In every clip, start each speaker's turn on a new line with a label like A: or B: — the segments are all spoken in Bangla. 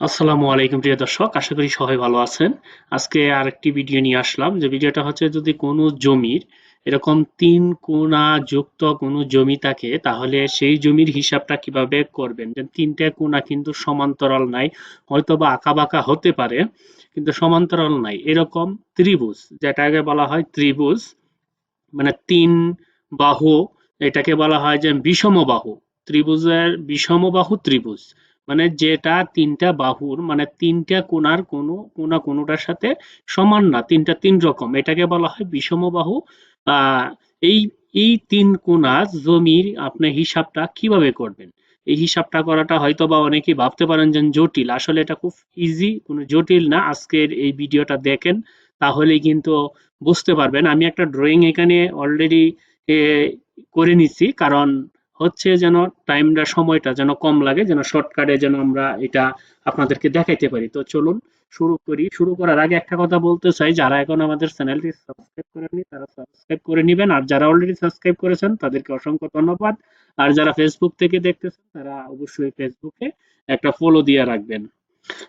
A: আসসালামু আলাইকুম প্রিয় দর্শক, আশা করি সবাই ভালো আছেন। আজকে আরেকটি ভিডিও নিয়ে আসলাম, যে ভিডিওটা হচ্ছে যদি কোনো জমির এরকম তিন কোণা যুক্ত কোনো জমি থাকে, তাহলে সেই জমির হিসাবটা কীভাবে করবেন? তিনটে কোণা কিন্তু সমান্তরাল নাই হয়তো বা আঁকা বাঁকা হতে পারে, কিন্তু সমান্তরাল নাই। এরকম ত্রিভুজ, যেটাকে বলা হয় ত্রিভুজ মানে তিন বাহু, এটাকে বলা হয় যে বিষমবাহু। ত্রিভুজের বিষমবাহু ত্রিভুজ। মানে যেটা তিনটা বাহুর মানে তিনটা কোনার কোনো, কোনা কোনোটার সাথে সমান না, তিনটা তিন রকম। এটাকে বলা হয় বিষমবাহু আহ এই এই তিন কোনা জমির আপনি হিসাবটা কীভাবে করবেন? এই হিসাবটা করাটা হয়তো বা অনেকেই ভাবতে পারেন যে জটিল। আসলে এটা খুব ইজি কোনো জটিল না। আজকের এই ভিডিওটা দেখেন তাহলে কিন্তু বুঝতে পারবেন। আমি একটা ড্রয়িং এখানে অলরেডি করে নিচ্ছি। কারণ হচ্ছে যেন টাইমটা সময়টা যেন কম লাগে, যেন শর্টকাটে যেন আমরা এটা আপনাদেরকে দেখাইতে পারি। তো চলুন, শুরু করি। শুরু করার আগে একটা কথা বলতে চাই। যারা এখন আমাদের চ্যানেলটি সাবস্ক্রাইব করেননি, তারা সাবস্ক্রাইব করে নেবেন। আর যারা অলরেডি সাবস্ক্রাইব করেছেন, তাদেরকে অসংখ্য ধন্যবাদ। আর যারা ফেসবুক থেকে দেখতেছেন, তারা অবশ্যই ফেসবুকে একটা ফলো দিয়ে রাখবেন।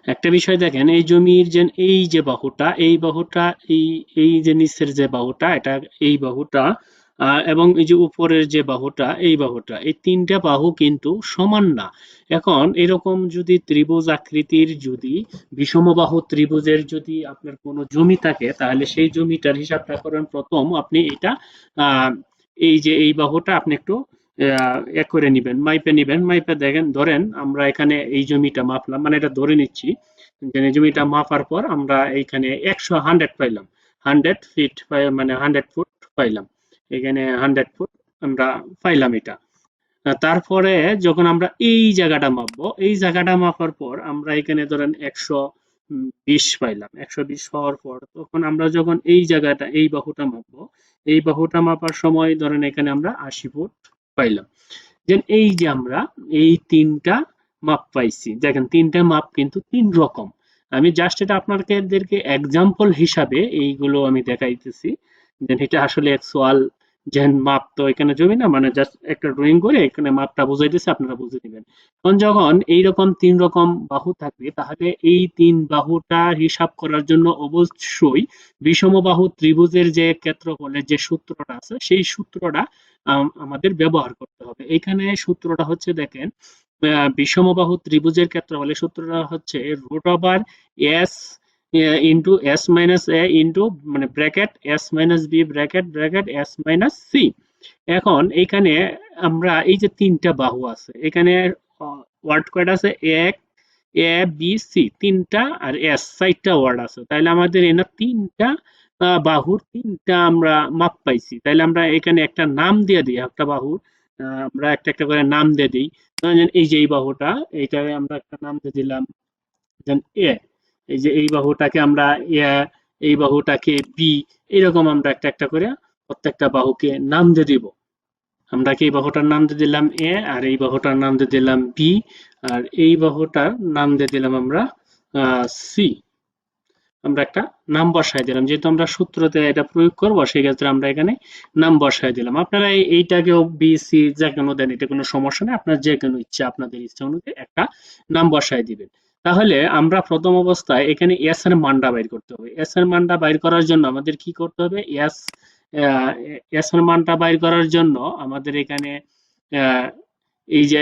A: একটা বিষয় দেখেন, এই জমির যে, এই যে বাহুটা, এই বাহুটা, এই এই যে নিচের যে বাহুটা, এটা, এই বাহুটা এবং এই যে উপরের যে বাহুটা, এই বাহুটা, এই তিনটা বাহু কিন্তু সমান না। এখন এরকম যদি ত্রিভুজ আকৃতির যদি বিষমবাহু ত্রিভুজের যদি আপনার কোনো জমি থাকে, তাহলে সেই জমিটার হিসাবটা করেন প্রথম আপনি এটা এই যে এই বাহুটা আপনি একটু এক করে নিবেন, মাইপে নিবেন, মাইপে দেখেন, ধরেন আমরা এখানে এই জমিটা মাপলাম মানে এটা ধরে নিচ্ছি যে জমিটা মাপার পর আমরা এইখানে একশো হান্ড্রেড পাইলাম হান্ড্রেড ফিট মানে হান্ড্রেড ফুট পাইলাম। এখানে হান্ড্রেড ফুট আমরা পাইলাম এটা। তারপরে যখন আমরা এই জায়গাটা মাপবো, এই জায়গাটা মাপার পর আমরা এখানে ধরেন একশো বিশ পাইলাম। একশো বিশ পাওয়ার পর তখন আমরা যখন এই জায়গাটা, এই বাহুটা মাপবো, এই বাহুটা মাপার সময় ধরেন এখানে আমরা আশি ফুট পাইলাম। দেন এই যে আমরা এই তিনটা মাপ পাইছি, দেখেন তিনটা মাপ কিন্তু তিন রকম। আমি জাস্ট এটা আপনাদেরকে এক্সাম্পল হিসাবে এইগুলো আমি দেখাইতেছি। দেন এটা আসলে অ্যাকচুয়াল যেন মাপ তো এখানে জমি না মানে জাস্ট একটা ড্রয়িং করে এখানে মাপটা বুঝাই দিচ্ছে আপনারা বুঝে নেবেন। এখন যখন এইরকম তিন রকম বাহু থাকবে, তাহলে এই তিন বাহুটা হিসাব করার জন্য অবশ্যই বিষম বাহু ত্রিভুজের যে ক্ষেত্রফলের যে সূত্রটা আছে, সেই সূত্রটা আমাদের ব্যবহার করতে হবে। এখানে সূত্রটা হচ্ছে দেখেন বিষমবাহু ত্রিভুজের ক্ষেত্রফলের সূত্রটা হচ্ছে root over S into S minus A into মানে bracket S minus B bracket bracket S minus C এখন এখানে আমরা এই যে তিনটা বাহু আছে, এখানে ওয়ার্ড কয়টা আছে এক এ বি সি তিনটা আর এস চারটা ওয়ার্ড আছে। তাহলে আমাদের এনে তিনটা বাহুর তিনটা আমরা মাপ পাইছি। তাহলে আমরা এখানে একটা নাম দিয়ে দিই, একটা বাহুর আমরা একটা একটা করে নাম দিয়ে দিই। এই যে এই বাহুটা এইটাকে আমরা একটা নাম দিয়ে দিলাম এ এই যে এই বাহুটাকে আমরা এই বাহুটাকে বি এরকম আমরা একটা একটা করে প্রত্যেকটা বাহুকে নাম দিয়ে দিব। আমরা কি এই বাহুটার নাম দিয়ে দিলাম এ আর এই বাহুটার নাম দিয়ে দিলাম বি আর এই বাহুটার নাম দিয়ে দিলাম আমরা সি আমরা একটা নাম বসাই দিলাম। যেহেতু আমরা সূত্রতে এটা প্রয়োগ করব সেই ক্ষেত্রে আমরা এখানে নাম বসাই দিলাম। আপনারা এইটাকেও বি সি যে কোনো দেন, এটা কোনো সমস্যা নেই। আপনার যে কোনো ইচ্ছা, আপনাদের ইচ্ছা অনুযায়ী একটা নাম বসাই দিবেন। তাহলে আমরা প্রথম অবস্থায় এখানে এস এর মানটা বাইর করতে হবে। এস এর মানটা বাইর করার জন্য আমাদের কি করতে হবে? এস এস এর মানটা বাইর করার জন্য আমাদের এখানে এই যে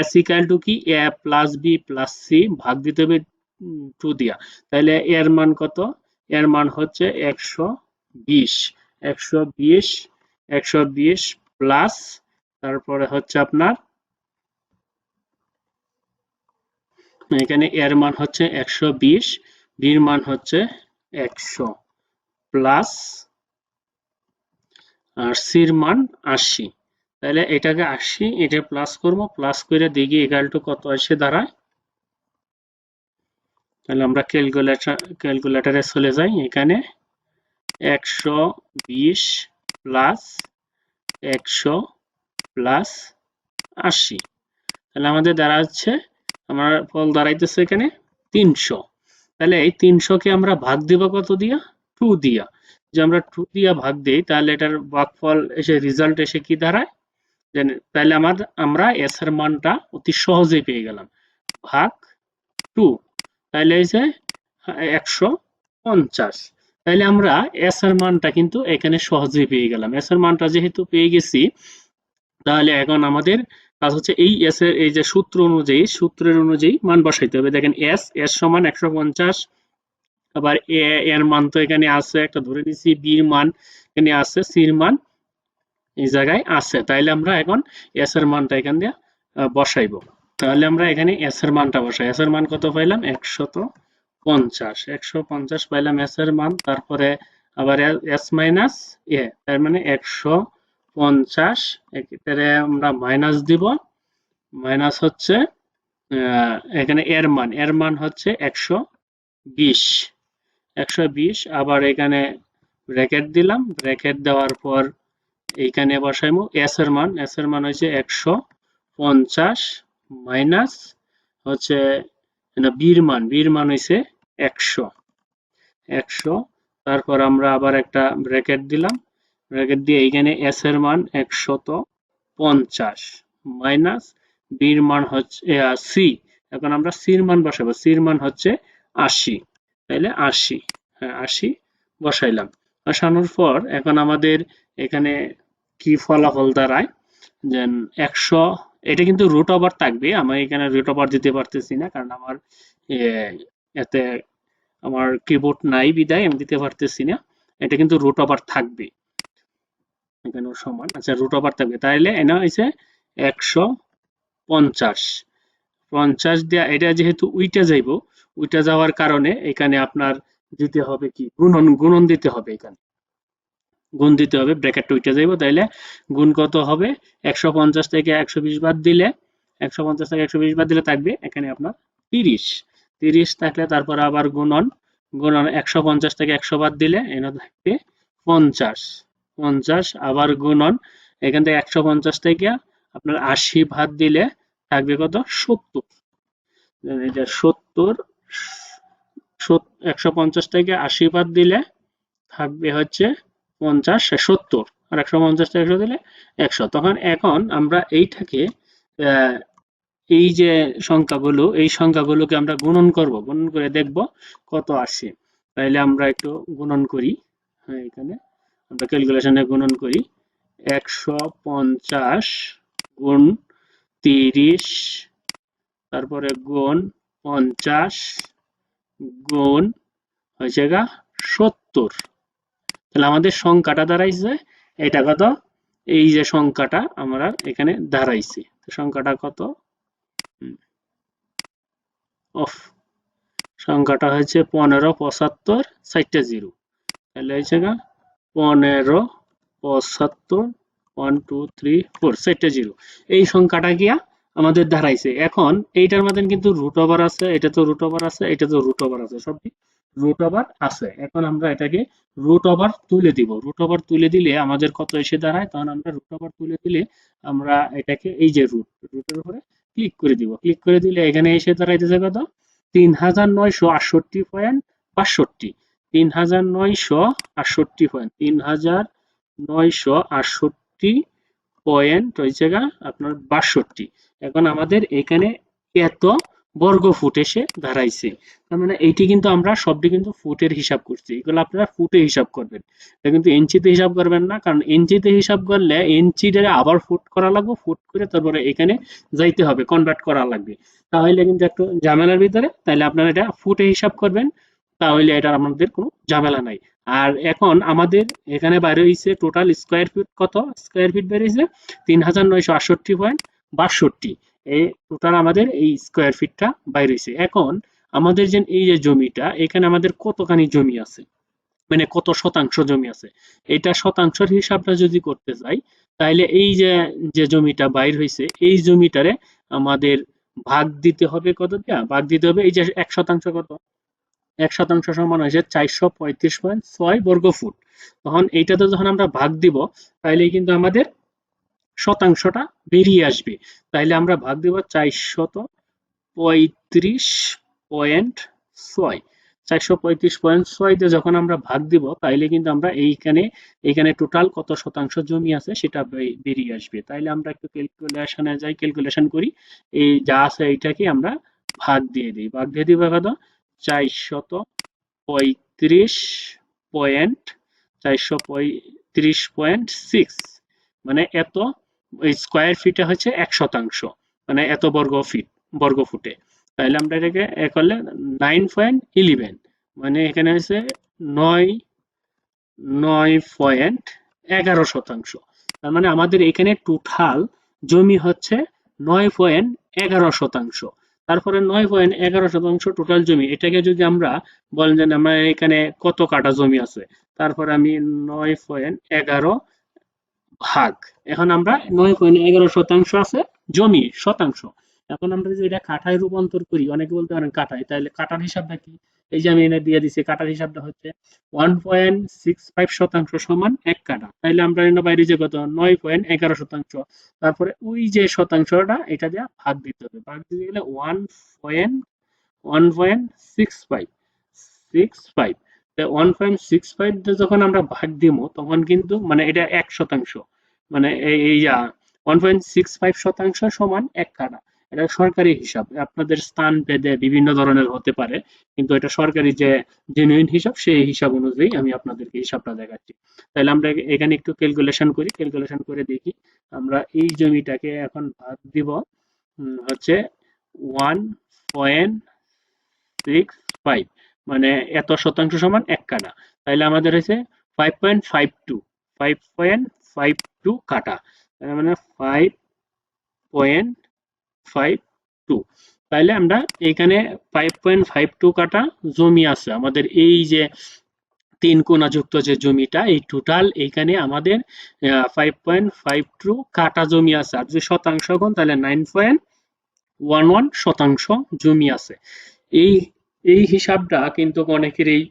A: এস ইকাল টু কি? A plus B plus C ভাগ দিতে হবে টু দিয়া। তাহলে এর মান কত? এর মান হচ্ছে একশো বিশ। একশো বিশ একশো বিশ প্লাস তারপরে হচ্ছে আপনার এখানে এর মান হচ্ছে একশো বিশ, বির মান হচ্ছে একশো প্লাস, আর সির মান আশি। তাহলে এটাকে আশি, এটা প্লাস করব, প্লাস করে দেখি এগাল টু কত আসে দাঁড়ায়। তাহলে আমরা ক্যালকুলেটর, ক্যালকুলেটারে চলে যাই। এখানে একশো বিশ প্লাস একশো প্লাস আশি। তাহলে আমাদের দাঁড়া হচ্ছে আমার ফল দাঁড়াইতেছে এখানে তিনশো। তাহলে এই তিনশোকে আমরা ভাগ দিব কত দিয়া? টু দিয়া। যে আমরা টু দিয়া ভাগ দিই, তাহলে এটার ফল এসে রেজাল্ট এসে কি দাঁড়ায়? তাহলে আমার, আমরা এস এর মানটা অতি সহজেই পেয়ে গেলাম। ভাগ টু। তাহলে হয়েছে একশো পঞ্চাশ। তাহলে আমরা এস এর মানটা কিন্তু এখানে সহজেই পেয়ে গেলাম। এস এর মানটা যেহেতু পেয়ে গেছি, তাহলে এখন আমাদের কাজ হচ্ছে এই এস এর এই যে সূত্র অনুযায়ী, সূত্রের অনুযায়ী মান বসাইতে হবে। দেখেন এস এস সমান একশো পঞ্চাশ, আবার এ এর মান তো এখানে আছে, একটা ধরে নিছি বির মান এখানে আছে সির মান এই জায়গায় আছে। তাইলে আমরা এখন এস এর মানটা এখান দিয়ে বসাইবো। তাহলে আমরা এখানে এস এর মানটা বসাই। এস এর মান কত পাইলাম? একশত পঞ্চাশ। একশো পঞ্চাশ পাইলাম এস এর মান, তারপরে আবার এস মাইনাস এ তার মানে একশো পঞ্চাশ এক্ষেত্রে আমরা মাইনাস দিব। মাইনাস হচ্ছে এখানে এর মান এর মান হচ্ছে একশো বিশ। একশো বিশ, আবার এখানে ব্র্যাকেট দিলাম। ব্র্যাকেট দেওয়ার পর এইখানে বসাইমু এস এর মান। এস এর মান হচ্ছে একশো পঞ্চাশ মাইনাস হচ্ছে বীর মান। বীর মান হইছে একশো। একশো, তারপর আমরা আবার একটা ব্র্যাকেট দিলাম। ব্র্যাকেট দিয়ে এইখানে এস এর মান একশত পঞ্চাশ মাইনাস বীর মান হচ্ছে সি এখন আমরা সির মান বসাবো। সির মান হচ্ছে আশি। তাইলে আশি। হ্যাঁ আশি বসাইলাম। বসানোর পর এখন আমাদের এখানে কি ফলাফল দাঁড়ায়? যে একশো, এটা কিন্তু রুট ওভার থাকবে। আমি এখানে রুট ওভার দিতে পারতেছি না, কারণ আমার এতে আমার কিবোর্ড নাই বিদায়, আমি দিতে পারতেছি না। এটা কিন্তু রুট ওভার থাকবে। এখানেও সমান। আচ্ছা রুট ওভার থাকবে। তাইলে এনে হয়েছে একশো পঞ্চাশ। পঞ্চাশ দিয়া, এটা যেহেতু উইটা যাইব, উইটা যাওয়ার কারণে এখানে আপনার দিতে হবে কি? গুণন গুণন দিতে হবে এখানে। গুণ দিতে হবে ব্র্যাকেটটা উইটা যাইব। তাইলে গুণ কত হবে? একশো পঞ্চাশ থেকে একশো বিশ বাদ দিলে, একশো পঞ্চাশ থেকে একশো বিশ বাদ দিলে থাকবে এখানে আপনার তিরিশ। তিরিশ থাকলে তারপর আবার গুণন। গুণন একশো পঞ্চাশ থেকে একশো বাদ দিলে এনে থাকবে পঞ্চাশ। পঞ্চাশ, আবার গুণন, এখান থেকে একশো পঞ্চাশ থেকে আপনার আশি ভাগ দিলে থাকবে কত? সত্তর। এটা সত্তর একশো পঞ্চাশ থেকে আশি বাদ দিলে থাকবে হচ্ছে পঞ্চাশ, সত্তর। আর একশো পঞ্চাশ থেকে একশো দিলে একশো। তখন এখন আমরা এইটাকে এই যে সংখ্যাগুলো, এই সংখ্যাগুলোকে আমরা গুণন করব। গুণন করে দেখব কত আসে। তাইলে আমরা একটু গুণন করি হ্যাঁ এখানে। আমরা ক্যালকুলেশনে গুণন করি একশো পঞ্চাশ গুণ তিরিশ, তারপরে গুণ পঞ্চাশ গুণ হয়েছে গা সত্তর। তাহলে আমাদের সংখ্যাটা দাঁড়াইছে, এটা কত? এই যে সংখ্যাটা আমরা এখানে দাঁড়াইছে। সংখ্যাটা কত? অফ। সংখ্যাটা হয়েছে পনেরো, পঁচাত্তর চারটে জিরো। তাহলে হয়েছে গা পনেরো, পঁচাত্তর ওয়ান টু থ্রি ফোর চারটে জিরো এই সংখ্যাটা গিয়া আমাদের দাঁড়াইছে। এখন এইটার মধ্যে কিন্তু রুট ওভার আছে, এটা তো রুট ওভার আছে, এটা তো রুট ওভার আছে, সবই রুট ওভার আছে। এখন আমরা এটাকে রুট ওভার তুলে দিব। রুট ওভার তুলে দিলে আমাদের কত এসে দাঁড়ায়? তখন আমরা রুট ওভার তুলে দিলে আমরা এটাকে এই যে রুট রুটের উপরে ক্লিক করে দিব। ক্লিক করে দিলে এখানে এসে দাঁড়াইতেছে কত? তিন হাজার নয়শো আটষট্টি পয়েন্ট বাষট্টি তিন হাজার নয়শো আটষট্টি পয়েন্ট তিন হাজার নয়শো আটষট্টি পয়েন্ট হয়েছে আপনার বাষট্টি। এখন আমাদের এখানে এত বর্গ ফুট এসে দাঁড়াইছে। তার মানে এইটি কিন্তু আমরা সবটি কিন্তু ফুটের হিসাব করছি। এগুলো আপনারা ফুটে হিসাব করবেন। এটা কিন্তু ইঞ্চিতে হিসাব করবেন না, কারণ ইঞ্চিতে হিসাব করলে ইঞ্চিটা আবার ফুট করা লাগবে, ফুট করে তারপরে এখানে যাইতে হবে কনভার্ট করা লাগবে। তাহলে কিন্তু একটু ঝামেলার ভিতরে, তাহলে আপনারা এটা ফুটে হিসাব করবেন। তাহলে এটা আমাদের কোনো ঝামেলা নাই। আর এখন আমাদের এখানে বাইরে হয়েছে টোটাল স্কোয়ার ফিট কত? স্কোয়ার ফিট বেরিয়েছে তিন হাজার নয়শো আটষট্টি পয়েন্ট বাষট্টি। এই টোটাল আমাদের এই স্কোয়ার ফিটটা বাইরে হয়েছে এখন আমাদের যে এই যে জমিটা, এখানে আমাদের কতখানি জমি আছে? মানে কত শতাংশ জমি আছে? এটা শতাংশের হিসাবটা যদি করতে যাই তাহলে এই যে যে জমিটা বাইর হয়েছে এই জমিটারে আমাদের ভাগ দিতে হবে কত দিয়া ভাগ দিতে হবে এই যে এক শতাংশ কত? এক শতাংশ সমান হয়েছে চারশো পঁয়ত্রিশ পয়েন্ট ছয় বর্গ ফুট। তখন এইটাতে যখন আমরা ভাগ দিব তাহলে কিন্তু আমাদের শতাংশটা বেরিয়ে আসবে। তাইলে আমরা ভাগ দিব চারশত পঁয়ত্রিশ পয়েন্ট ছয়। চারশো পঁয়ত্রিশ পয়েন্ট ছয় দিয়ে যখন আমরা ভাগ দিব, তাইলে কিন্তু আমরা এইখানে এইখানে টোটাল কত শতাংশ জমি আছে সেটা বেরিয়ে আসবে। তাইলে আমরা একটু ক্যালকুলেশনে যাই ক্যালকুলেশন করি। এই যা আছে এইটাকে আমরা ভাগ দিয়ে দিই। ভাগ দিয়ে দিব কত? চারশত পঁয়ত্রিশ পয়েন্ট চারশো পঁয়ত্রিশ পয়েন্ট সিক্স মানে এত স্কোয়ার ফিটে হচ্ছে এক শতাংশ। মানে এত বর্গ ফিট বর্গ ফুটে। তাহলে আমরা এটাকে এ করলে নাইন পয়েন্ট ইলেভেন মানে এখানে হচ্ছে নয় নয় পয়েন্ট এগারো শতাংশ। তার মানে আমাদের এখানে টোটাল জমি হচ্ছে নয় পয়েন্ট এগারো শতাংশ। তারপরে নয় পয়েন্ট এগারো শতাংশ টোটাল জমি। এটাকে যদি আমরা বলেন যে আমার এখানে কত কাটা জমি আছে, তারপরে আমি নয় পয়েন্ট এগারো ভাগ। এখন আমরা নয় পয়েন্ট এগারো শতাংশ আছে জমি শতাংশ। এখন আমরা যদি এটা কাঠায় রূপান্তর করি, অনেকে বলতে পারেন কাঠায়, তাহলে কাটার হিসাবটা কি? এই যে আমি এনে দিয়ে দিছি কাটার হিসাবটা হচ্ছে ওয়ান পয়েন্ট সিক্স ফাইভ শতাংশ সমান এক কাটা তাহলে আমরা এনে বাইরে যে কত? নয় পয়েন্ট এগারো শতাংশ। তারপরে ওই যে শতাংশটা, এটা দিয়ে ভাগ দিতে হবে। ভাগ দিতে গেলে one point one point six five six five one point six five যখন আমরা ভাগ দিব, তখন কিন্তু মানে এটা এক শতাংশ। মানে এই ওয়ান পয়েন্ট সিক্স ফাইভ শতাংশ সমান এক কাটা এটা সরকারি হিসাব। আপনাদের স্থান ভেদে বিভিন্ন ধরনের হতে পারে, কিন্তু এটা সরকারি যে জেনুইন হিসাব, সেই হিসাব অনুযায়ী আমি আপনাদেরকে হিসাবটা দেখাচ্ছি। তাহলে আমরা এখানে একটু ক্যালকুলেশন করি ক্যালকুলেশন করে দেখি। আমরা এই জমিটাকে এখন ভাগ দিব হচ্ছে ওয়ান পয়েন্ট সিক্স ফাইভ মানে এত শতাংশ সমান এক কাটা তাহলে আমাদের হয়েছে five point five two five point five two কাটা। মানে ফাইভ পয়েন্ট ফাইভ টু তাইলে আমরা এখানে ফাইভ পয়েন্ট ফাইভ টু কাটা জমি আছে। আমাদের এই যে তিন কোণা যুক্ত যে জমিটা, এই টোটাল এইখানে আমাদের ফাইভ পয়েন্ট ফাইভ টু কাটা জমি আছে। আর যদি শতাংশ গুণ, তাহলে নাইন পয়েন্ট ওয়ান ওয়ান শতাংশ জমি আছে। এই এই হিসাবটা কিন্তু অনেকেরই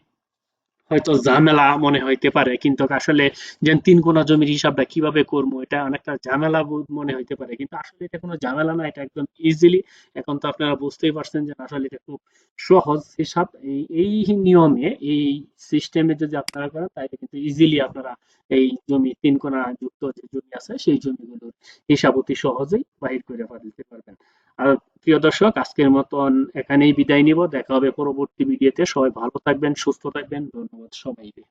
A: হয়তো ঝামেলা মনে হইতে পারে, কিন্তু আসলে যে তিন কোণা জমির হিসাবটা কীভাবে করব, এটা অনেকটা ঝামেলা মনে হইতে পারে। কিন্তু আসলে এটা কোনো ঝামেলা না, এটা একদম ইজিলি এখন তো আপনারা বুঝতেই পারছেন যে আসলে এটা খুব সহজ হিসাব। এই এই নিয়মে, এই সিস্টেমে যদি আপনারা করেন, তাহলে কিন্তু ইজিলি আপনারা এই জমি তিন কোণা যুক্ত যে জমি আছে, সেই জমিগুলোর হিসাব অতি সহজেই বাহির করে ফেলতে পারবেন। আর প্রিয় দর্শক, আজকের মতন এখানেই বিদায় নিব। দেখা হবে পরবর্তী ভিডিওতে। সবাই ভালো থাকবেন, সুস্থ থাকবেন। ধন্যবাদ সবাইকে।